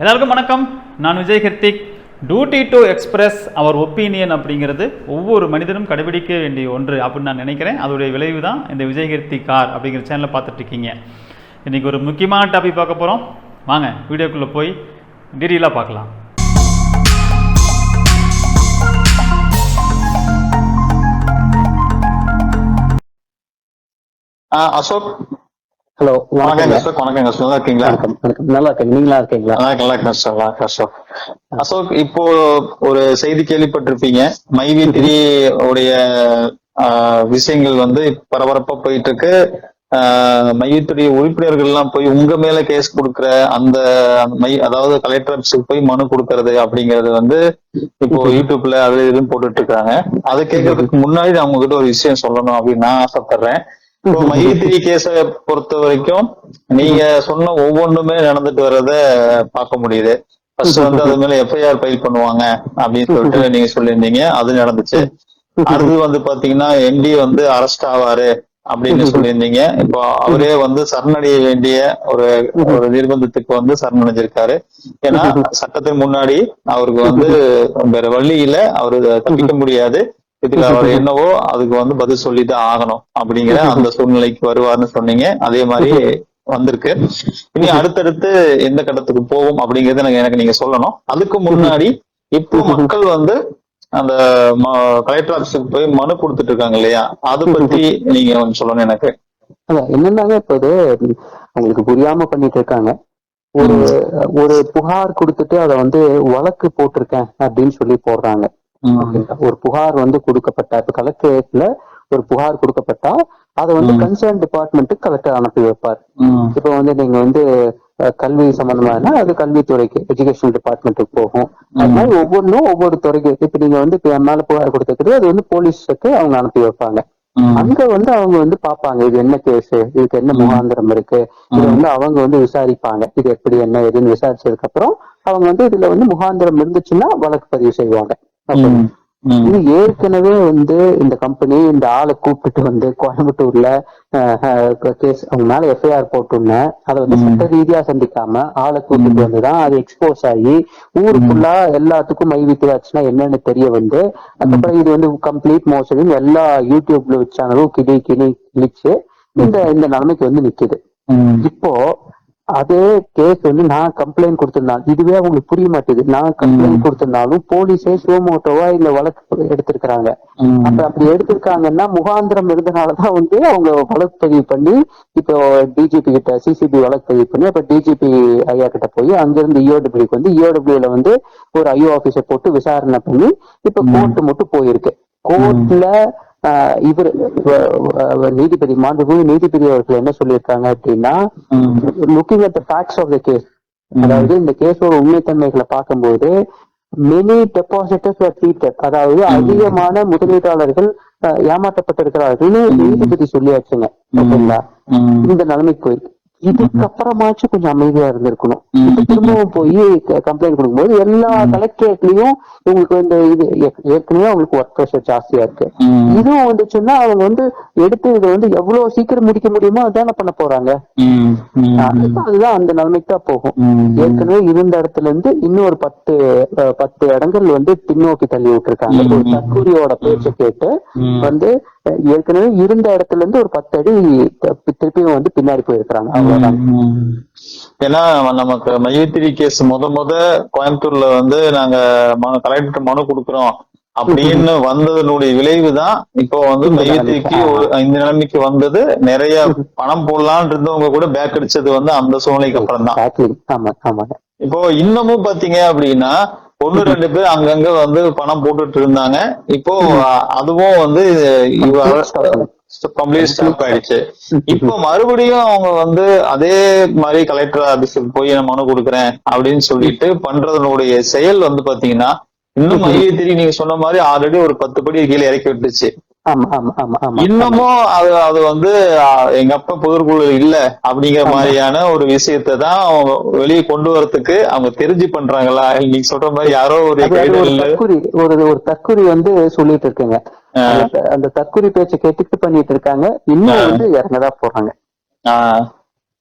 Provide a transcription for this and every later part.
எல்லாருக்கும் வணக்கம். நான் Vijay Kruthik duty to express our opinion அப்படிங்கிறது ஒவ்வொரு மனிதனும் கடைபிடிக்க வேண்டிய ஒன்று அப்படின்னு நான் நினைக்கிறேன். அதோடைய விளைவு தான் இந்த விஜய் கிருத்தி கார் அப்படிங்கிற சேனலை பார்த்துட்ருக்கீங்க இன்றைக்கி ஒரு முக்கியமான டாபிக் பார்க்க போகிறோம் வாங்க வீடியோக்குள்ளே போய் டீட்டெயிலாக பார்க்கலாம். அசோக் ஹலோ வணக்கம் அசோக் வணக்கம் அசோக் நல்லா இருக்கீங்களா? வணக்கம் நல்லா இருக்கேன் நீங்களா இருக்கீங்களா? நல்லா இருக்கேன், சார் நல்லா இருக்கேன் அசோக் அசோக் இப்போ ஒரு செய்தி கேள்விப்பட்டிருப்பீங்க. மைவி த்ரீ உடைய விஷயங்கள் வந்து பரபரப்பா போயிட்டு இருக்கு மையத்துடைய உறுப்பினர்கள் எல்லாம் போய் உங்க மேல கேஸ் கொடுக்கற அந்த மை அதாவது கலெக்டர் ஆபீஸுக்கு போய் மனு கொடுக்கறது அப்படிங்கறது வந்து இப்போ யூடியூப்ல அது இதுன்னு போட்டுட்டு இருக்காங்க. அதை கேட்கறதுக்கு முன்னாடி நான் உங்ககிட்ட ஒரு விஷயம் சொல்லணும் அப்படின்னு நான் ஆசைப்படுறேன். இப்போ மைத்திரி கேஸ பொறுத்த வரைக்கும் நீங்க சொன்ன ஒவ்வொன்றுமே நடந்துட்டு வர்றத பார்க்க முடியுது. ஃபர்ஸ்ட் வந்து அது மேல எஃப்ஐஆர் ஃபைல் பண்ணுவாங்க அப்படின்னு சொல்லிட்டு நீங்க சொல்லியிருந்தீங்க. அது நடந்துச்சு. அடுத்து வந்து பாத்தீங்கன்னா எம்டி வந்து அரெஸ்ட் ஆவாரு அப்படின்னு சொல்லியிருந்தீங்க. இப்போ அவரே வந்து சரணடைய வேண்டிய ஒரு ஒரு நிர்பந்தத்துக்கு வந்து சரணடைஞ்சிருக்காரு. ஏன்னா சட்டத்தின் முன்னாடி அவருக்கு வந்து வேற வழி இல்ல. அவரு தப்பிக்க முடியாது. இதுல அவர் என்னவோ அதுக்கு வந்து பதில் சொல்லிதான் ஆகணும் அப்படிங்கிற அந்த சூழ்நிலைக்கு வருவார்னு சொன்னீங்க. அதே மாதிரி வந்திருக்கு. இனி அடுத்தடுத்து எந்த கட்டத்துக்கு போகும் அப்படிங்கறது எனக்கு எனக்கு நீங்க சொல்லணும். அதுக்கு முன்னாடி இப்போ மக்கள் வந்து அந்த கலெக்டர் ஆபீஸுக்கு போய் மனு கொடுத்துட்டு இருக்காங்க இல்லையா? அதை பத்தி நீங்க சொல்லணும் எனக்கு. அதான் என்னன்னாங்க இப்போ இது? அவங்களுக்கு புரியாம பண்ணிட்டு இருக்காங்க. ஒரு ஒரு புகார் கொடுத்துட்டு அதை வந்து வழக்கு போட்டிருக்கேன் அப்படின்னு சொல்லி போடுறாங்க? ஒரு புகார் வந்து கொடுக்கப்பட்டா இப்ப கலெக்டரேட்ல ஒரு புகார் கொடுக்கப்பட்டா அதை வந்து. கன்சர்ன் டிபார்ட்மெண்ட்டுக்கு கலெக்டர் அனுப்பி வைப்பார். இப்ப வந்து நீங்க வந்து கல்வி சம்பந்தமான அது கல்வித்துறைக்கு எஜுகேஷன் டிபார்ட்மெண்ட்டுக்கு போகும் அது மாதிரி ஒவ்வொன்றும் ஒவ்வொரு துறைக்கு இப்ப நீங்க வந்து இப்ப மேல புகார் கொடுத்துக்கிறது அது வந்து போலீஸுக்கு அவங்க அனுப்பி வைப்பாங்க. அங்க வந்து அவங்க வந்து பாப்பாங்க இது என்ன கேஸ் இதுக்கு என்ன. முகாந்திரம் இருக்கு இது வந்து அவங்க வந்து விசாரிப்பாங்க இது எப்படி என்ன ஏதுன்னு விசாரிச்சதுக்கு அப்புறம் அவங்க வந்து இதுல வந்து முகாந்திரம் இருந்துச்சுன்னா வழக்கு பதிவு செய்வாங்க. இது ஏற்கனவே வந்து இந்த கம்பெனி இந்த ஆளை கூப்பிட்டு வந்து கோயம்புத்தூர்ல கேஸ் அவங்க மேல எஃப்ஐஆர் போட்டுன்னு அதை வந்து. சட்ட ரீதியா சந்திக்காம ஆளை கூப்பிட்டு வந்துதான் அது எக்ஸ்போஸ் ஆகி ஊருக்குள்ளா எல்லாத்துக்கும் மை வித்தியாச்சுன்னா என்னன்னு தெரிய வந்து அதுக்கப்புறம் இது வந்து கம்ப்ளீட் மோசடின்னு எல்லா யூடியூப்ல சேனலும் கிளி கிளி கிழிச்சு இந்த இந்த நிலைமைக்கு வந்து நிக்குது. இப்போ அதே கேஸ் வந்து நான் கம்ப்ளைண்ட் கொடுத்திருந்தேன். இதுவே அவங்களுக்கு புரிய மாட்டேங்குது. நான் கம்ப்ளைண்ட் கொடுத்திருந்தாலும் போலீஸே சுவமோட்டோவா இந்த வழக்கு எடுத்திருக்கிறாங்க. அப்ப அப்படி எடுத்திருக்காங்கன்னா முகாந்திரம் இருந்தனாலதான் வந்து அவங்க வழக்கு பதிவு பண்ணி இப்போ டிஜிபி கிட்ட சிசிபி வழக்கு பதிவு பண்ணி அப்ப டிஜிபி ஐயா கிட்ட போய் அங்கிருந்து இஓடபிள்யூக்கு வந்து இஓடபிள்யூல வந்து ஒரு ஐஓ ஆபீஸர் போட்டு விசாரணை பண்ணி இப்ப கோர்ட் மட்டும் போயிருக்கு. கோர்ட்ல இவர் நீதிபதி மாண்புமிகு நீதிபதி அவர்கள் என்ன சொல்லியிருக்காங்க அப்படின்னா. Looking at the facts of the case அதாவது இந்த கேஸோட உண்மைத்தன்மைகளை பார்க்கும்போது மெனி டெபாசிட்டர்ஸ் ட்ரீட்டட் அதாவது அதிகமான முதலீட்டாளர்கள் ஏமாற்றப்பட்டிருக்கிறார்கள்னு நீதிபதி சொல்லியாச்சுங்க. ஓகேங்களா. இந்த நிலைமைக்கு போயிருக்கு. இதுக்கப்புறமாச்சும் கொஞ்சம் அமைதியா இருந்திருக்கணும். திரும்பவும் போய் கம்ப்ளைண்ட் கொடுக்கும்போது எல்லா கலெக்டரேட்லயும் இவங்களுக்கு இந்த இது ஏற்க- ஏற்கனவே அவங்களுக்கு ஒர்க் ப்ரெஷர் ஜாஸ்தியா இருக்கு. இதுவும் வந்துச்சுன்னா அவங்க வந்து எடுத்து இதை வந்து எவ்வளவு சீக்கிரம் முடிக்க முடியுமோ அதான பண்ண போறாங்க. அதுதான் அந்த நிலைமைக்கு தான் போகும். ஏற்கனவே இருந்த இடத்துல இருந்து இன்னொரு பத்து பத்து இடங்கள் வந்து பின்னோக்கி தள்ளி விட்டுருக்காங்க. ஒரு தற்கூரியோட பேச்சை கேட்டு. வந்து ஏற்கனவே இருந்த இடத்துல இருந்து ஒரு பத்து அடி திருப்பியும் வந்து பின்னாடி போயிருக்கிறாங்க. அவ்வளவுதான். ஏன்னா நமக்கு மையத்திரி கேஸ் முத முத கோயம்புத்தூர்ல வந்து நாங்க மனு கலெக்டர் மனு கொடுக்குறோம். அப்படின்னு வந்ததனுடைய விளைவு தான் இப்போ வந்து மையத்திரிக்கு. ஒரு இந்த நிலைமைக்கு வந்தது. நிறைய பணம் போடலாம்னு இருந்தவங்க கூட பேக் அடிச்சது வந்து அந்த சூழ்நிலைக்கு அப்புறம் தான் இப்போ இன்னமும் பாத்தீங்க அப்படின்னா ஒன்னு ரெண்டு பேர் அங்கங்க வந்து பணம் போட்டுட்டு இருந்தாங்க. இப்போ அதுவும் வந்து கம்ப்ளீட் ஸ்டாப் uh, ஆயிடுச்சு. இப்போ மறுபடியும் அவங்க வந்து அதே மாதிரி கலெக்டர் ஆபீஸுக்கு போய் நான் மனு கொடுக்குறேன் அப்படின்னு சொல்லிட்டு பண்றதனுடைய செயல் வந்து பாத்தீங்கன்னா இன்னும் மையத்திரி நீங்க சொன்ன மாதிரி ஆல்ரெடி ஒரு பத்து படி கீழே இறக்கி விட்டுச்சு இன்னமும் அது அது வந்து எங்க அப்பா புதற்குழு இல்ல அப்படிங்கிற மாதிரியான ஒரு விஷயத்தை தான் அவங்க வெளியே கொண்டு வரதுக்கு அவங்க தெரிஞ்சு பண்றாங்களா? நீங்க சொல்ற மாதிரி யாரோ ஒரு தற்குறி ஒரு ஒரு தற்குறி வந்து சொல்லிட்டு இருக்குங்க. அந்த- தற்குறி பேச்சை கேட்டுட்டு பண்ணிட்டு இருக்காங்க. இன்னும் வந்து இறங்கதான் போறாங்க.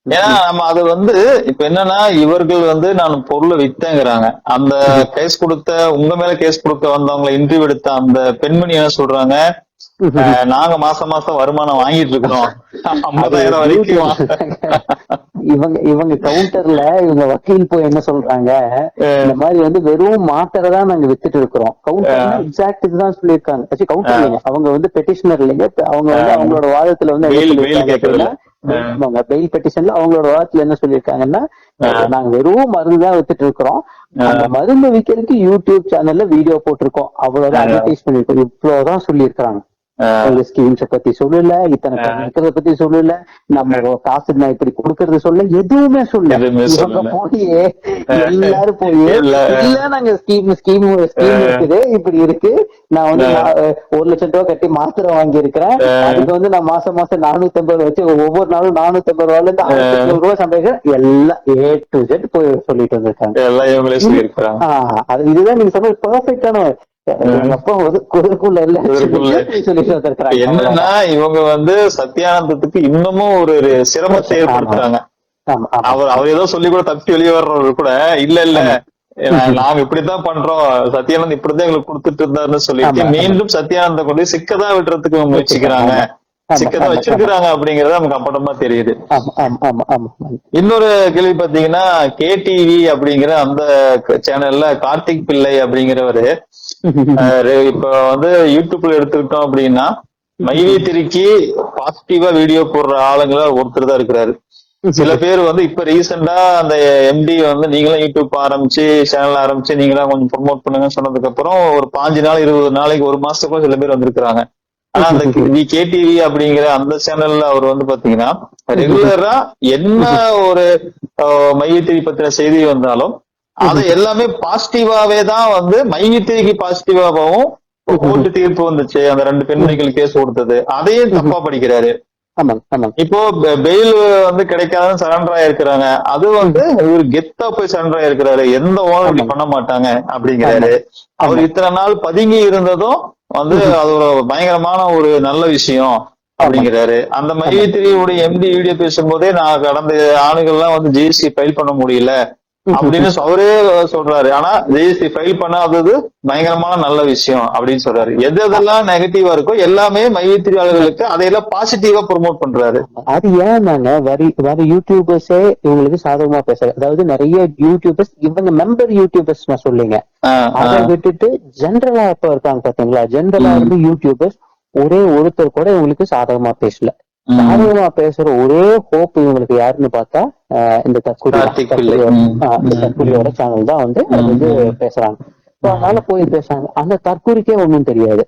ஏன்னா நம்ம அது வந்து இப்ப என்னன்னா இவர்கள் வந்து நான் பொருளை வித்தேங்கிறாங்க. அந்த கேஸ் கொடுத்த உங்க மேல கேஸ் கொடுக்க வந்தவங்களை இன்டர்வியூ எடுத்த அந்த பெண்மணி என்ன சொல்றாங்க? நாங்க மாசம் மாசம் வருமானம் வாங்கிட்டு இருக்கிறோம் ஐம்பதாயிரம் வரைக்கும் இவங்க இவங்க கவுண்டர்ல இவங்க வக்கீல் போய் என்ன சொல்றாங்க? இந்த மாதிரி வந்து வெறும் மாட்டரை தான் நாங்க வித்துட்டு இருக்கிறோம். கவுண்டர் எக்ஸாக்ட் இதுதான் சொல்லியிருக்காங்க. கவுண்டர் இல்லைங்க. அவங்க வந்து பெட்டிஷனர் இல்லைங்க. அவங்க வந்து அவங்களோட வாதத்துல வந்து ஆமாங்க பெயில் பெட்டிஷன்ல அவங்களோட வாதத்துல என்ன சொல்லியிருக்காங்கன்னா நாங்க வெறும் மருந்து தான் வித்துட்டு இருக்கிறோம் அந்த மருந்து விக்கிறதுக்கு யூடியூப் சேனல்ல வீடியோ போட்டிருக்கோம். அவ்வளவுதான் அட்வர்டைஸ் பண்ணிருக்கோம் இவ்வளவுதான் சொல்லியிருக்காங்க உங்க ஸ்கீம்ஸ பத்தி சொல்லல இத்தனை இருக்கிறத பத்தி சொல்லல நம்ம காசு நான் இப்படி கொடுக்கறது சொல்ல எதுவுமே எதுவுமே இவங்க. போய் எல்லாரும் போய் இல்ல. நாங்க ஸ்கீம் ஸ்கீம் ஸ்கீம் இருக்குது இப்படி இருக்கு. நான் வந்து ஒரு லட்சம் ரூபாய் கட்டி மாத்திரை வாங்கி இருக்கிறேன் அதுக்கு வந்து நான் மாசம் மாசம் நானூத்தி ஐம்பது வச்சு ஒவ்வொரு நாளும் நானூத்தி ஐம்பது ரூபாய்ல இருந்து ஐநூறு ரூபாய் சம்பாதிக்கிறேன். எல்லாம் ஏ டு ஜெட் போய் சொல்லிட்டு வந்திருக்காங்க. இதுதான் நீங்க சொன்ன பெர்ஃபெக்டான என்னன்னா இவங்க வந்து சத்யானந்தத்துக்கு இன்னமும் ஒரு சிரமத்தை ஏற்படுத்துறாங்க. அவர் அவர் ஏதோ சொல்லி கூட தப்பி வெளியே வர்றவர் கூட இல்ல இல்ல. நாங்க இப்படித்தான் பண்றோம். சத்யானந்த் இப்படிதான் எங்களுக்கு கொடுத்துட்டு இருந்தாருன்னு சொல்லிட்டு. மீண்டும் சத்யானந்த கொண்டு போய் சிக்கதான் விடுறதுக்கு முயற்சிக்கிறாங்க. சிக்கதான். வச்சிருக்கிறாங்க அப்படிங்கறது நமக்கு அப்பட்டமா தெரியுது. இன்னொரு கேள்வி பாத்தீங்கன்னா கேடிவி அப்படிங்கிற அந்த சேனல்ல கார்த்திக் பிள்ளை அப்படிங்கிறவரு இப்ப வந்து யூடியூப்ல எடுத்துக்கிட்டோம் அப்படின்னா மைவி திருக்கி பாசிட்டிவா வீடியோ போடுற ஆளுங்கள ஒருத்தர் தான் இருக்கிறாரு. சில பேர் வந்து இப்ப ரீசெண்டா அந்த எம்டி வந்து நீங்களும் யூடியூப் ஆரம்பிச்சு சேனல் ஆரம்பிச்சு நீங்களாம் கொஞ்சம் ப்ரொமோட் பண்ணுங்கன்னு சொன்னதுக்கு அப்புறம் ஒரு பாஞ்சு நாள் இருபது நாளைக்கு ஒரு மாசத்துக்குள்ள சில பேர் வந்திருக்கிறாங்க. ஆனா அந்த கேடிவி அப்படிங்கிற அந்த சேனல்ல அவர் வந்து பாத்தீங்கன்னா ரெகுலரா என்ன ஒரு மையத்திரி பத்தின செய்தி வந்தாலும் அது எல்லாமே பாசிட்டிவாவே தான் வந்து மையத்திரிக்கு பாசிட்டிவாகவும் கோர்ட்டு தீர்ப்பு வந்துச்சு. அந்த ரெண்டு பெண்மணிகள் கேஸ் கொடுத்தது. அதையும் தப்பா படிக்கிறாரு. ஆமாங்க ஆமாங்க. இப்போ பெயில் வந்து கிடைக்காதுன்னு சரண்டர் ஆயிருக்கிறாங்க. அது வந்து இவர் கெத்தா போய் சரண்டர் ஆயிருக்கிறாரு. எந்த ஓனர் இப்படி பண்ண மாட்டாங்க அப்படிங்கிறாரு. அவர் இத்தனை நாள் பதுங்கி இருந்ததும் வந்து அது ஒரு பயங்கரமான ஒரு நல்ல விஷயம் அப்படிங்கிறாரு. அந்த மையத்திரியுடைய எம்டி வீடியோ பேசும்போதே நான் கடந்த ஆண்டுகள்லாம் வந்து ஜிஎஸ்டி ஃபைல் பண்ண முடியல. அப்படின்னு அவரே சொல்றாரு. ஆனா ஜிஎஸ்டி ஃபைல் பண்ணாதது பயங்கரமான நல்ல விஷயம் அப்படின்னு சொல்றாரு. எது எதெல்லாம் நெகட்டிவா இருக்கோ எல்லாமே மையத்திரியாளர்களுக்கு அதையெல்லாம் பாசிட்டிவா ப்ரோமோட் பண்றாரு. அது ஏன் நாங்க வரி வர யூடியூபர்ஸே இவங்களுக்கு சாதகமா பேசுறாங்க அதாவது நிறைய யூடியூபர்ஸ் இவங்க மெம்பர் யூடியூபர்ஸ் நான் சொல்லிங்க. அதை விட்டுட்டு ஜென்ரலா இப்ப இருக்காங்க பாத்தீங்களா? ஜென்ரலா இருந்து யூடியூபர்ஸ் ஒரே ஒருத்தர் கூட இவங்களுக்கு சாதகமா பேசல. சாதகமா பேசுற ஒரே ஹோப் இவங்களுக்கு யாருன்னு பார்த்தா இந்த தற்கொலையோட சேனல் தான் வந்து அது வந்து பேசுறாங்க. அதனால போய் பேசுறாங்க. அந்த தற்கொலைக்கே ஒண்ணும் தெரியாது.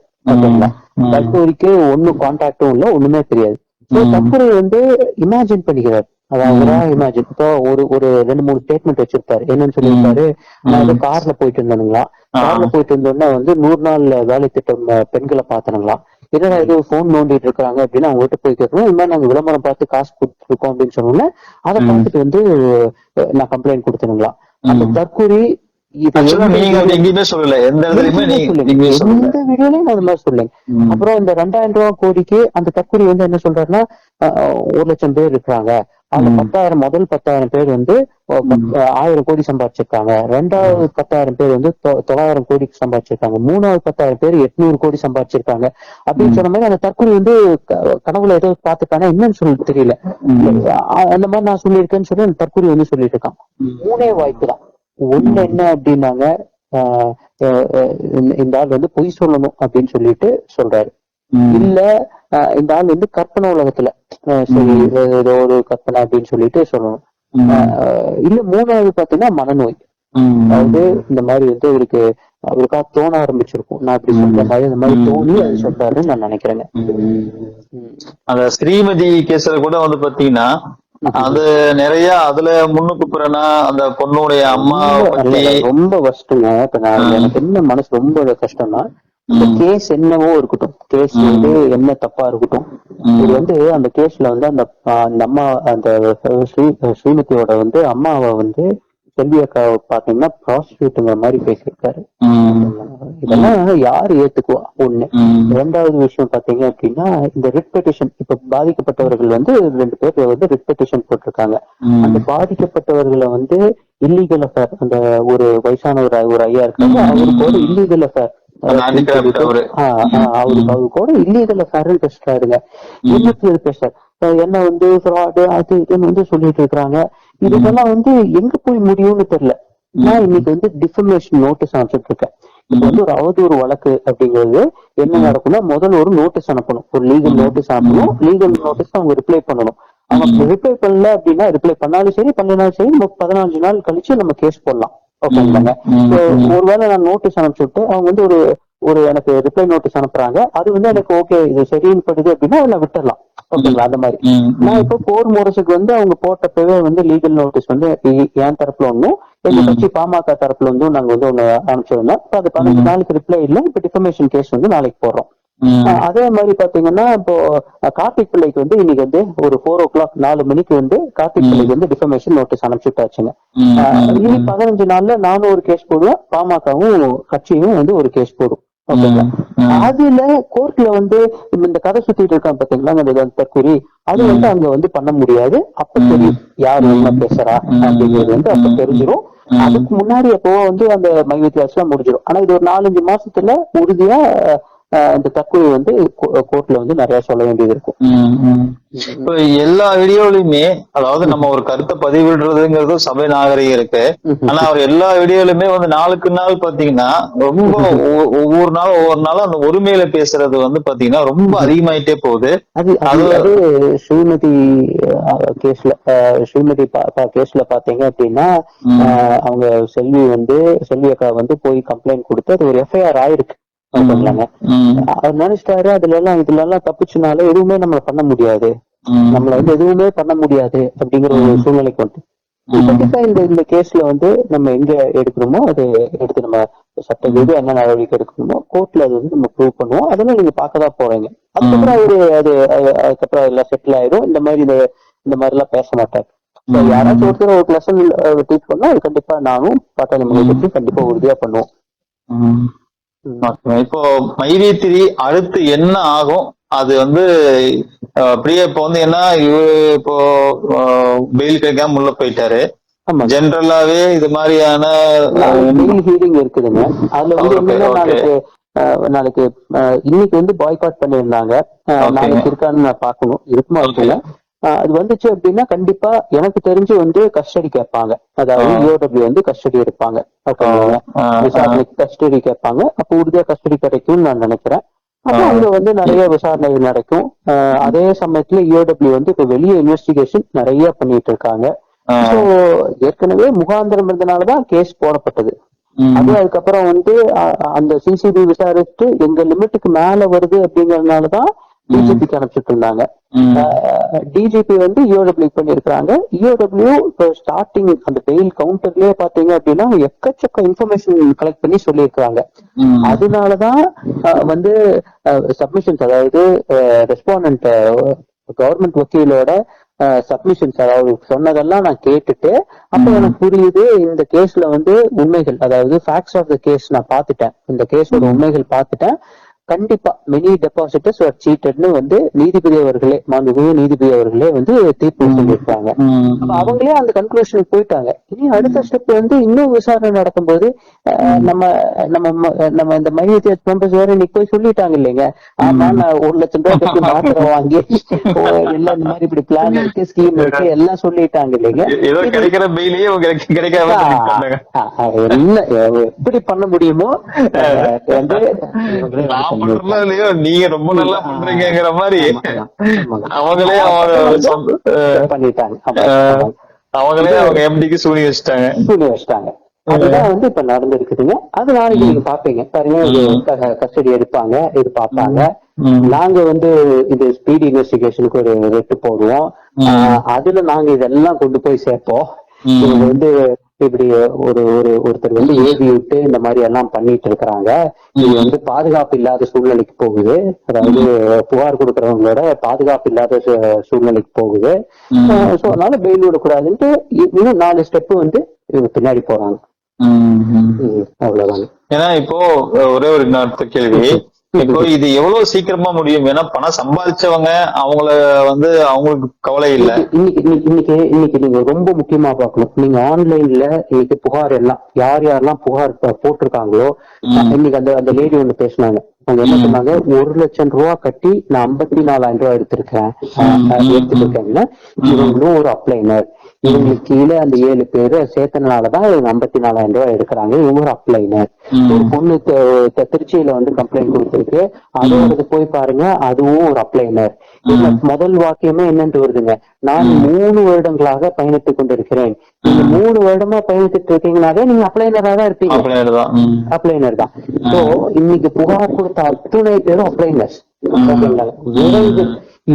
தற்கொலைக்கு ஒண்ணும் கான்டாக்டும் இல்ல ஒண்ணுமே தெரியாது. So, தற்கொலை வந்து இமேஜின் பண்ணிக்கிறார். அதாவது இமேஜின் இப்போ ஒரு ஒரு ரெண்டு மூணு ஸ்டேட்மெண்ட் வச்சிருப்பாரு. என்னன்னு சொல்லியிருப்பாரு? நான் வந்து கார்ல போயிட்டு இருந்தேனுங்களா கார்ல போயிட்டு இருந்தோடனே வந்து நூறு நாள் வேலை திட்டம் பெண்களை பார்த்தனுங்களா என்னடா இது போன் நோண்டிட்டு இருக்காங்க அப்படின்னு அவங்க கிட்ட போய் கேட்கணும். இந்த மாதிரி நாங்க விளம்பரம் பார்த்து காசு கொடுத்துருக்கோம் அப்படின்னு சொன்னோன்னே அதை பார்த்துட்டு வந்து நான் கம்ப்ளைண்ட் கொடுத்தனுங்களா அந்த தற்கொலை. அப்புறம் இந்த ரெண்டாயிரம் ரூபாய் கோடிக்கு அந்த தற்கொலை வந்து என்ன சொல்றாருன்னா ஒரு லட்சம் பேர் இருக்கிறாங்க. அந்த பத்தாயிரம் முதல் பத்தாயிரம் பேர் வந்து ஆயிரம் கோடி சம்பாதிச்சிருக்காங்க. ரெண்டாவது பத்தாயிரம் பேர் வந்து தொள்ளாயிரம் கோடிக்கு சம்பாதிச்சிருக்காங்க. மூணாவது பத்தாயிரம் பேர் எட்நூறு கோடி சம்பாதிச்சிருக்காங்க. அப்படின்னு சொன்ன மாதிரி அந்த தற்கொலை வந்து கனவுல ஏதோ பார்த்துட்டானா என்னன்னு சொல்ல தெரியல. அந்த மாதிரி நான் சொல்லியிருக்கேன்னு சொல்லி அந்த தற்கொலை வந்து சொல்லிட்டு இருக்கான் மூணே வாய்ப்பு தான். ஒண்ணு என்ன அப்படின்னாங்க இந்த- ஆள் வந்து பொய் சொல்லணும் அப்படின்னு சொல்லிட்டு சொல்றாரு. இல்ல இந்த ஆள் வந்து கற்பனை உலகத்துல. சரி ஏதோ ஒரு கற்பனை அப்படின்னு சொல்லிட்டு சொல்லணும். இல்ல மூணாவது பாத்தீங்கன்னா மனநோய். அதாவது இந்த மாதிரி வந்து இவருக்கு அவருக்கா தோண ஆரம்பிச்சிருக்கும். நான் இப்படி சொல்ற மாதிரி இந்த மாதிரி தோணி அது சொல்றாருன்னு நான் நினைக்கிறேங்க. அந்த ஸ்ரீமதி கேஸ்ல கூட வந்து பாத்தீங்கன்னா அது நிறைய அதுல முன்னுக்கு பிறனா அந்த பொண்ணுடைய அம்மா ரொம்ப கஷ்டங்க. இப்ப நான் எனக்கு என்ன மனசு ரொம்ப கஷ்டம்னா இந்த கேஸ் என்னவோ இருக்கட்டும். கேஸ் வந்து என்ன தப்பா இருக்கட்டும். இது வந்து அந்த கேஸ்ல வந்து அந்த அந்த அம்மா அந்த ஸ்ரீ ஸ்ரீமதியோட வந்து அம்மாவை வந்து செல்வி பாத்தீங்கன்னா ப்ராஸ்டியூட்டுங்கிற மாதிரி பேசியிருக்காரு. இதெல்லாம் யாரு ஏத்துக்குவா? ஒண்ணு. இரண்டாவது விஷயம் பாத்தீங்க அப்படின்னா இந்த ரிட் பெட்டிஷன் இப்ப பாதிக்கப்பட்டவர்கள் வந்து ரெண்டு பேர் வந்து ரிட் பெட்டிஷன் போட்டிருக்காங்க. அந்த பாதிக்கப்பட்டவர்களை வந்து இல்லீகல் அஃபேர் அந்த ஒரு வயசான ஒரு ஒரு ஐயா இருக்காங்க அவருக்கு ஒரு. இல்லீகல் அஃபேர் அவரு. அவருக்கு அவரு கூட இல்லீகல் அஃபேர் பேசுறாருங்க ம். என்ன பேசுறாரு? என்ன வந்து ஃப்ராடு அது இதுன்னு வந்து சொல்லிட்டு இருக்காங்க இதுக்கெல்லாம் வந்து எங்க போய் முடியும்னு தெரியல. நான் இன்னைக்கு வந்து டிஃபர்மேஷன் நோட்டீஸ் அனுப்பிச்சிட்டு இருக்கேன் இப்போ வந்து ஒரு அவதூறு வழக்கு அப்படிங்கிறது என்ன நடக்கும்னா முதல்ல ஒரு நோட்டீஸ் அனுப்பணும். ஒரு லீகல் நோட்டீஸ் அனுப்பணும். லீகல் நோட்டீஸ் அவங்க ரிப்ளை பண்ணணும். அவங்க ரிப்ளை பண்ணல அப்படின்னா ரிப்ளை பண்ணாலும் சரி பண்ணலனாலும் சரி நம்ம பதினஞ்சு நாள் கழிச்சு நம்ம கேஸ் போடலாம். ஓகேங்களாங்க. ஒருவேளை நான் நோட்டீஸ் அனுப்பிச்சு விட்டு அவங்க வந்து ஒரு ஒரு எனக்கு ரிப்ளை நோட்டீஸ் அனுப்புறாங்க. அது வந்து எனக்கு ஓகே இது சரின்னு படுது அப்படின்னா நான் விட்டுறலாம். ஓகேங்களா? அந்த மாதிரி. நான் இப்போ போர் மோரஸுக்கு வந்து அவங்க போட்டப்பவே வந்து லீகல் நோட்டீஸ் வந்து என் தரப்புல ஒண்ணும் எங்க கட்சி பாமக தரப்புல இருந்தும் நாங்க வந்து ஒண்ணு அனுப்பிச்சிருந்தோம் இப்ப அது பதினஞ்சு நாளுக்கு ரிப்ளை இல்ல இப்ப டிஃபர்மேஷன் கேஸ் வந்து நாளைக்கு போடுறோம். அதே மாதிரி பாத்தீங்கன்னா இப்போ கார்த்திக் பிள்ளைக்கு வந்து இன்னைக்கு வந்து ஒரு ஃபோர் ஓ கிளாக் நாலு மணிக்கு வந்து கார்த்திக் பிள்ளைக்கு வந்து டிஃபர்மேஷன் நோட்டீஸ் அனுப்பிச்சுட்டாச்சுங்க இனி பதினஞ்சு நாள்ல நானும் ஒரு கேஸ் போடுவேன். பாமகவும் கட்சியும் வந்து ஒரு கேஸ் போடும். அதுல கோர்ட்ல வந்து இந்த கதை சுத்திட்டு இருக்கான் பாத்தீங்களா? அந்த தற்கொலை. அது வந்து அங்க வந்து பண்ண முடியாது. அப்ப தெரியும் யார் என்ன பேசுறா? அப்படிங்கிறது வந்து அப்ப தெரிஞ்சிரும். அதுக்கு முன்னாடி அப்போ வந்து அந்த மை வித்தியாசம் முடிஞ்சிடும் ஆனா இது ஒரு நாலஞ்சு மாசத்துல உறுதியா இந்த தற்கொலை வந்து கோர்ட்ல வந்து நிறைய சொல்ல வேண்டியது இருக்கும். இப்ப எல்லா வீடியோலயுமே அதாவது நம்ம ஒரு கருத்தை பதிவிடுறதுங்கிறது சபை நாகரிகம் இருக்கு. ஆனா அவர் எல்லா வீடியோலயுமே வந்து நாளுக்கு நாள் பாத்தீங்கன்னா ரொம்ப ஒவ்வொ- ஒவ்வொரு நாளும் ஒவ்வொரு நாளும் அந்த ஒருமையில பேசுறது வந்து பாத்தீங்கன்னா ரொம்ப அதிகமாயிட்டே போகுது. அது அது ஸ்ரீமதி கேஸ்ல ஸ்ரீமதி கேஸ்ல பாத்தீங்க அப்படின்னா அவங்க செல்வி வந்து செல்வி அக்கா வந்து போய் கம்ப்ளைண்ட் கொடுத்து அது ஒரு எஃப்ஐஆர் ஆயிருக்கு. ம், அவர் நினைச்சிட்டாரு அதுல எல்லாம் இதுல எல்லாம் தப்பிச்சுனால எதுவுமே நம்ம பண்ண முடியாது. நம்மள வந்து எதுவுமே பண்ண முடியாது அப்படிங்கிற ஒரு சூழ்நிலைக்கு வந்து கண்டிப்பா இந்த இந்த கேஸ்ல வந்து நம்ம எங்க எடுக்கணுமோ அது எடுத்து நம்ம சட்ட ரீதியா என்ன நடவடிக்கை எடுக்கணுமோ கோர்ட்ல அது வந்து நம்ம ப்ரூவ் பண்ணுவோம். அதெல்லாம் நீங்க பார்க்க தான் போறீங்க. அதுக்கப்புறம் அவரு அது அது- அதுக்கப்புறம் எல்லாம் செட்டில் ஆயிரும். இந்த மாதிரி இந்த இந்த மாதிரி எல்லாம் பேச மாட்டாரு. யாராச்சும் ஒருத்தர் ஒரு லெசன் டீச் பண்ணா அது கண்டிப்பா நானும் பாட்டாளி கட்சி கண்டிப்பா உறுதியா பண்ணுவோம். இப்போ மைவேத்திரி அடுத்து என்ன ஆகும்? அது வந்து பிரியா இப்போ வந்து என்ன இவரு இப்போ பெயில் கிடைக்காம உள்ள போயிட்டாரு. ஜென்ரலாவே இது மாதிரியான ஹீரிங் இருக்குதுங்க அதுல வந்து. நாளைக்கு நாளைக்கு இன்னைக்கு வந்து பாய்காட் பண்ணியிருந்தாங்க. நாளைக்கு இருக்கான்னு நான் பார்க்கணும். இருக்குமா. இருக்குல்ல? அது வந்துச்சு அப்படின்னா கண்டிப்பா எனக்கு தெரிஞ்சு வந்து கஸ்டடி கேட்பாங்க அதாவது. யூடபிள்யூ வந்து கஸ்டடி எடுப்பாங்க. விசாரணைக்கு கஸ்டடி கேட்பாங்க அப்போ உறுதியா கஸ்டடி கிடைக்கும்னு நான் நினைக்கிறேன் அப்போ. அங்க வந்து நிறைய விசாரணை நடக்கும் அதே சமயத்துல யூடபிள்யூ வந்து இப்ப வெளியே இன்வெஸ்டிகேஷன் நிறைய பண்ணிட்டு இருக்காங்க. So, ஏற்கனவே முகாந்திரம் இருந்தனாலதான் கேஸ் போடப்பட்டது. அது அதுக்கப்புறம் வந்து அந்த சிசிபி விசாரிச்சுட்டு எங்க லிமிட்டுக்கு மேல வருது அப்படிங்கறதுனாலதான் டிஜிபிக்கு அனுப்பிச்சிட்டு இருந்தாங்க. டிஜிபி வந்து E இஓடபிள்யூ பண்ணிருக்காங்க இஓடபிள்யூ இப்போ ஸ்டார்டிங் அந்த பெயில் கவுண்டர்லயே பாத்தீங்க அப்படின்னா எக்கச்சக்க இன்ஃபர்மேஷன் கலெக்ட் பண்ணி சொல்லியிருக்காங்க. அதனாலதான் வந்து சப்மிஷன்ஸ் அதாவது ரெஸ்பாண்டன்ட் கவர்மெண்ட் வக்கீலோட சப்மிஷன்ஸ் அதாவது சொன்னதெல்லாம் நான் கேட்டுட்டு அப்ப எனக்கு புரியுது இந்த கேஸ்ல வந்து உண்மைகள் அதாவது ஃபேக்ட்ஸ் ஆஃப் த கேஸ் நான் பார்த்துட்டேன். இந்த கேஸோட உண்மைகள் பார்த்துட்டேன். கண்டிப்பா மெனி டெபாசிட்டர்ஸ் சீட்டட்னு வந்து நீதிபதி அவர்களே மாண்புமிகு நீதிபதி அவர்களே வந்து தீர்ப்பு சொல்லியிருக்காங்க. அவங்களே அந்த கன்க்ளூஷனுக்கு போயிட்டாங்க. இனி அடுத்த ஸ்டெப் வந்து இன்னும் விசாரணை நடக்கும்போது அஹ், நம்ம நம்ம நம்ம இந்த மையத்தை மெம்பர்ஸ் வேற இன்னைக்கு போய் சொல்லிட்டாங்க இல்லைங்க. ஆமா நான் ஒரு லட்சம் ரூபாய் கட்டி மாத்திரை வாங்கி ஓ, எல்லாம் இந்த மாதிரி இப்படி பிளான் இருக்கு ஸ்கீம் இருக்கு எல்லாம் சொல்லிட்டாங்க இல்லைங்க. என்ன எப்படி பண்ண முடியுமோ வந்து பண்றதுல இல்லையோ? நீங்க ரொம்ப நல்லா பண்றீங்கிற மாதிரி. அவங்களே அவங்க பண்ணிட்டாங்க. அவங்களே அவங்க எம்டிக்கு சூனி வச்சுட்டாங்க. சூனி வச்சிட்டாங்க. அதுதான் வந்து இப்ப நடந்திருக்குதுங்க. அது நாளைக்கு நீங்க பாப்பீங்க. பாருங்க இது கஸ்டடி எடுப்பாங்க இது பார்ப்பாங்க ம். நாங்க வந்து இது ஸ்பீட் இன்வெஸ்டிகேஷனுக்கு ஒரு ரெட்டு போடுவோம். அதுல நாங்க இதெல்லாம் கொண்டு போய் சேர்ப்போம். இவங்க வந்து இப்படி ஒரு ஒரு ஒருத்தர் வந்து ஏவி விட்டு இந்த மாதிரி எல்லாம் பண்ணிட்டு இருக்கிறாங்க. இது வந்து பாதுகாப்பு இல்லாத சூழ்நிலைக்கு போகுது. அதாவது புகார் கொடுக்கறவங்களோட பாதுகாப்பு இல்லாத சூ- சூழ்நிலைக்கு போகுது. சோ அதனால பெயில் விடக்கூடாதுன்ட்டு இன்னும் நாலு ஸ்டெப் வந்து இவங்க பின்னாடி போறாங்க. அவ்வளவுதாங்க ஏன்னா இப்போ ஒரே ஒரு கேள்வி. இப்போ இது எவ்வளவு சீக்கிரமா முடியும்? ஏன்னா பணம் சம்பாதிச்சவங்க அவங்கள வந்து அவங்களுக்கு கவலை இல்ல. இன்னைக்கு இன்னைக்கு இன்னைக்கு நீங்க ரொம்ப முக்கியமா பார்க்கணும். நீங்க ஆன்லைன்ல இன்னைக்கு புகார் எல்லாம் யார் யாரெல்லாம் புகார் போட்டிருக்காங்களோ இன்னைக்கு அந்த அந்த லேடி ஒண்ணு பேசினாங்க. அவங்க என்ன சொன்னாங்க? ஒரு லட்சம் ரூபா கட்டி நான் ஐம்பத்தி நாலாயிரம் ரூபாய் எடுத்திருக்கேன். அஹ், எடுத்துருக்கேன்னா இவங்களும் ஒரு அப்ளைனர் இவங்களுக்கு கீழே அந்த ஏழு பேரு சேர்த்தனாலதான் ஐம்பத்தி நாலாயிரம் ரூபாய் எடுக்கிறாங்க. இவங்க ஒரு அப்ளைனர் ஒரு பொண்ணு திருச்சியில வந்து கம்ப்ளைண்ட் கொடுத்திருக்கு. அதோட போய் பாருங்க அதுவும் ஒரு அப்ளைனர் இதுல முதல் வாக்கியமே என்னன்ட்டு வருதுங்க. நான் மூணு வருடங்களாக பயணித்துக் கொண்டிருக்கிறேன். நீங்க மூணு வருடமா பயணித்துட்டு இருக்கீங்கனாவே நீங்க அப்ளைனரா தான் இருப்பீங்க. அப்ளைனர் தான். சோ இன்னைக்கு புகார் கொடுத்த அத்துணை பேரும் அப்ளைனர்ஸ்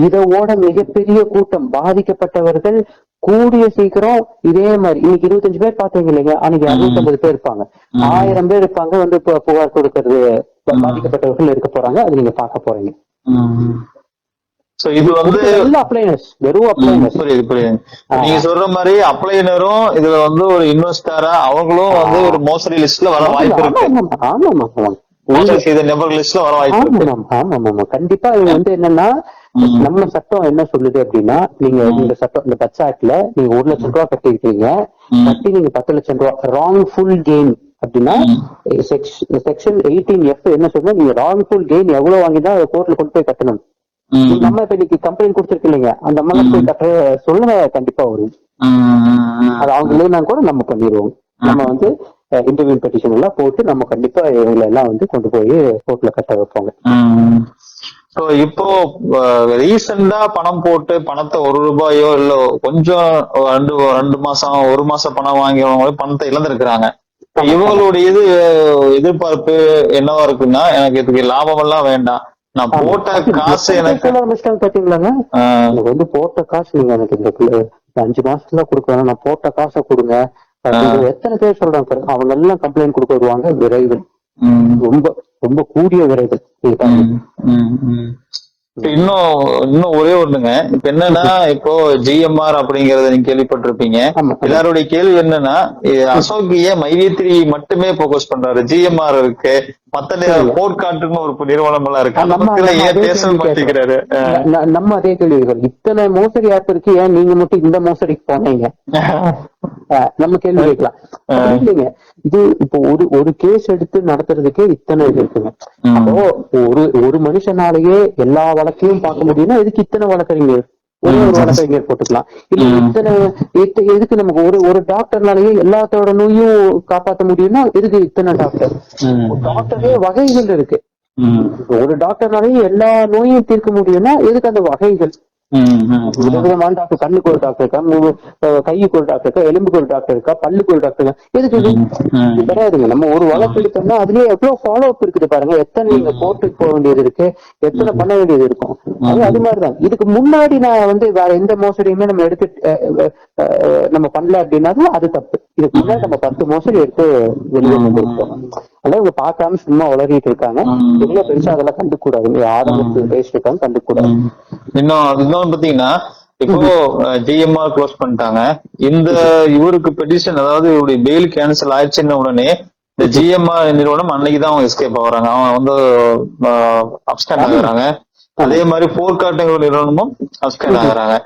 இதோட மிகப்பெரிய கூட்டம் பாதிக்கப்பட்டவர்கள் கூடிய சீக்கிரம் இதே மாதிரி இன்னைக்கு இருபத்தஞ்சு பேர் பாத்தீங்க இல்லைங்க அன்னைக்கு அறுநூத்தம்பது பேர் இருப்பாங்க. ஆயிரம் பேர் இருப்பாங்க வந்து புகார் கொடுக்கறது பாதிக்கப்பட்டவர்கள் இருக்க போறாங்க அது நீங்க பார்க்க போறீங்க. இது வந்து அப்ளைனர்ஸ் வெறும் அப்ளைனர்ஸ் புரியுது புரியுது. நீங்க சொல்ற மாதிரி அப்ளைனரும் இதுல வந்து ஒரு இன்வெஸ்டரா அவங்களும் வந்து ஒரு மோசடி லிஸ்ட்ல வர வாய்ப்பு இருக்கு. செய்த லிஸ்ட்ல வர வாய்ப்பு கண்டிப்பா இது வந்து என்னன்னா நம்ம சட்டம் என்ன சொல்லுது அப்படின்னா நீங்க இந்த சட்டம் இந்த ஆக்ட்ல நீங்க ஒரு லட்சம் ரூபாய் கட்டிருக்கீங்க கட்டி நீங்க பத்து லட்சம் ரூபாய் ராங்ஃபுல் கெயின் அப்படின்னா செக்ஷன் எயிட்டீன் எஃப் என்ன சொல்லுங்க நீங்க ராங்ஃபுல் கெயின் எவ்வளவு வாங்கிதான் அதை கோர்ட்ல கொண்டு போய் கட்டணும். நம்ம இப்ப இன்னைக்கு கம்ப்ளைண்ட் கொடுத்துருக்கு இல்லைங்க. அந்த மாதிரி போய் கட்டுற சொல்லுங்க கண்டிப்பா வரும். அது அவங்க இல்லைன்னா கூட நம்ம பண்ணிடுவோம் நம்ம வந்து இன்டர்வியூ பெட்டிஷன் எல்லாம் போட்டு நம்ம கண்டிப்பா இவங்களை எல்லாம் வந்து கொண்டு போய் கோர்ட்ல கட்ட வைப்போங்க. ஸோ இப்போ ரீசெண்டா பணம் போட்டு பணத்தை ஒரு ரூபாயோ இல்ல கொஞ்சம் ரெண்டு ரெண்டு மாசம் ஒரு மாசம் பணம் வாங்கியவங்க பணத்தை இழந்திருக்கிறாங்க. இவங்களுடைய இது எதிர்பார்ப்பு என்னவா இருக்குன்னா எனக்கு இதுக்கு லாபம் எல்லாம் வேண்டாம். நான் போட்ட காசு எனக்கு பாத்தீங்களாங்க? எனக்கு வந்து போட்ட காசு நீங்க எனக்கு இந்த அஞ்சு மாசத்துல கொடுக்க வேணாம் நான் போட்ட காசை கொடுங்க. எத்தனை பேர் சொல்றாங்க பாருங்க. அவங்க எல்லாம் கம்ப்ளைண்ட் கொடுக்க வருவாங்க. விரைவில். ரொம்ப ரொம்ப கூடிய விரைவில். இன்னும் இன்னும் ஒரே ஒண்ணுங்க. இப்ப என்னன்னா இப்போ ஜிஎம்ஆர் அப்படிங்கறத நீங்க கேள்விப்பட்டிருப்பீங்க. எல்லாருடைய கேள்வி என்னன்னா அசோக் ஏன் மைவேத்ரி மட்டுமே போக்கஸ் பண்றாரு. ஜிஎம்ஆர் இருக்கு. நம்ம அதே பேச கேள்வி மாட்டேங்கிறாரு ந- ந- நம்ம அதே கேள்வி கேட்கிறோம். இத்தனை மோசடி ஆப் இருக்கு ஏன் நீங்க மட்டும் இந்த மோசடிக்கு போனீங்க? நம்ம கேள்வி கேட்கலாம். இல்லைங்க. இது இப்போ ஒரு ஒரு கேஸ் எடுத்து நடத்துறதுக்கே இத்தனை இது இருக்குங்க. அப்போ ஒரு ஒரு மனுஷனாலேயே எல்லா வழக்கையும் பார்க்க முடியும்னா எதுக்கு இத்தனை வழக்கறிஞர்? ஒரே ஒரு வழக்கறிஞர் போட்டுக்கலாம். இல்ல இத்தனை இத்த- எதுக்கு நமக்கு ஒரு ஒரு டாக்டர்னாலேயே எல்லாத்தோட நோயும் காப்பாத்த முடியும்னா எதுக்கு இத்தனை டாக்டர்? டாக்டரே வகைகள் இருக்கு. ஒரு டாக்டர்னாலேயே எல்லா நோயும் தீர்க்க முடியும்னா எதுக்கு அந்த வகைகள்? விதவிதமான டாக்டர் கண்ணுக்கு ஒரு டாக்டர் இருக்கா? கைக்கு ஒரு டாக்டர் இருக்கா? எலும்புக்கு ஒரு டாக்டர் இருக்கா? பல்லுக்கு ஒரு டாக்டர் இருக்கா? எதுக்கு இது கிடையாதுங்க நம்ம ஒரு வழக்கு எடுத்தோம்னா அதுலயே எவ்வளவு ஃபாலோ அப் இருக்குது பாருங்க. எத்தனை நீங்க கோர்ட்டுக்கு போக வேண்டியது இருக்கு? எத்தனை பண்ண வேண்டியது இருக்கும்? அது அது மாதிரிதான். இதுக்கு முன்னாடி நான் வந்து வேற எந்த மோசடியுமே நம்ம எடுத்து நம்ம பண்ணல அப்படின்னாலும் அது தப்பு. இதுக்கு முன்னாடி நம்ம பத்து மோசடி எடுத்து வெளியே வந்திருக்கோம் அதனால இவங்க பார்க்காம சும்மா உளறிட்டு இருக்காங்க. பெரிய பெருசா அதெல்லாம் கண்டுக்க கூடாது. ஆதரவு பேசிட்டு இருக்காங்க கண்டுக்க கூடாது. இன்னும் இன்னொன்னு பாத்தீங்கன்னா இப்போ ஜிஎம்ஆர் க்ளோஸ் பண்ணிட்டாங்க. இந்த இவருக்கு பெட்டிஷன் அதாவது இவருடைய பெயில் கேன்சல் ஆயிடுச்சுன்ன உடனே இந்த ஜிஎம்ஆர் நிறுவனம் அன்னைக்கு தான் அவங்க எஸ்கேப் ஆகுறாங்க. அவங்க வந்து அப்ஸ்டாண்ட் ஆகுறாங்க. அதே மாதிரி போர் நிறுவனமும் அப்ஸ்டாண்ட் ஆகுறாங்க.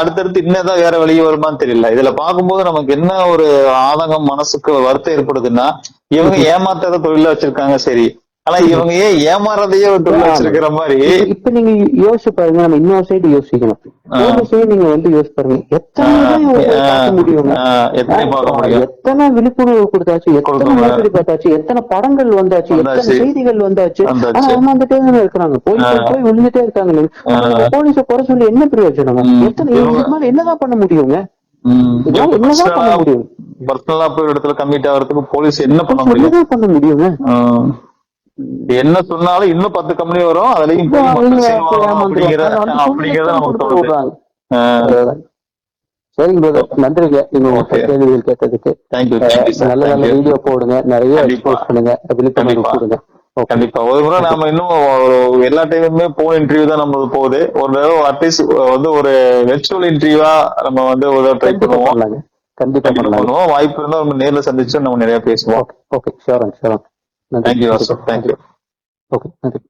அடுத்தடுத்து இன்னதான் வேற வெளியே வருமான்னு தெரியல. இதுல பார்க்கும்போது நமக்கு என்ன ஒரு ஆதங்கம் மனசுக்கு வருத்தம் ஏற்படுதுன்னா இவங்க ஏமாத்தாத தொழில வச்சிருக்காங்க. சரி ஆனா இவங்க ஏன் ஏமாறதையே வச்சிருக்கிற மாதிரி. இப்ப- நீங்க யோசிச்சு பாருங்க நம்ம இன்னொரு சைடு யோசிக்கணும். ஒரு சைடு நீங்க வந்து யோசிச்சு பாருங்க. எத்தனை முடியும்? எத்தனை விழிப்புணர்வு கொடுத்தாச்சு? எத்தனை. மோசடி பார்த்தாச்சு? எத்தனை படங்கள் வந்தாச்சு? எத்தனை. செய்திகள் வந்தாச்சு. ஆனா ஏமாந்துட்டே தானே இருக்கிறாங்க. போய் போய் விழுந்துட்டே இருக்காங்க போலீஸ குறை சொல்லி என்ன பிரயோஜனம்? எத்தனை என்னதான் பண்ண முடியுங்க? என்னதான் பண்ண முடியும்? பர்சனலா போய் இடத்துல கம்மிட் ஆகிறதுக்கு போலீஸ் என்ன பண்ண முடியும்? பண்ண முடியுங்க? என்ன சொன்னாலும் இன்னும் பத்து கம்பெனி வரும் அதுலயும். சரிங்க பிரதர் நன்றிங்க. நீங்க உங்க. கேள்விகள் கேட்டதுக்கு. நல்ல நல்ல வீடியோ போடுங்க. நிறைய. எக்ஸ்போஸ் பண்ணுங்க. விழிப்புணர்வு. கொடுங்க. கண்டிப்பா. ஒரு முறை நாம இன்னும் எல்லா டைமுமே போன் இன்டர்வியூ தான் நம்ம போகுது. ஒரு தடவை அட்லீஸ்ட் வந்து ஒரு வெர்ச்சுவல் இன்டர்வியூவா நம்ம வந்து ஒரு ட்ரை பண்ணுவோம். கண்டிப்பா பண்ணுவோம். வாய்ப்பு இருந்தா நம்ம நேர்ல சந்திச்சு நம்ம நிறைய பேசுவோம். ஓகே ஓகே ஷோரன் Thank you, also. Thank you. Okay, thank you.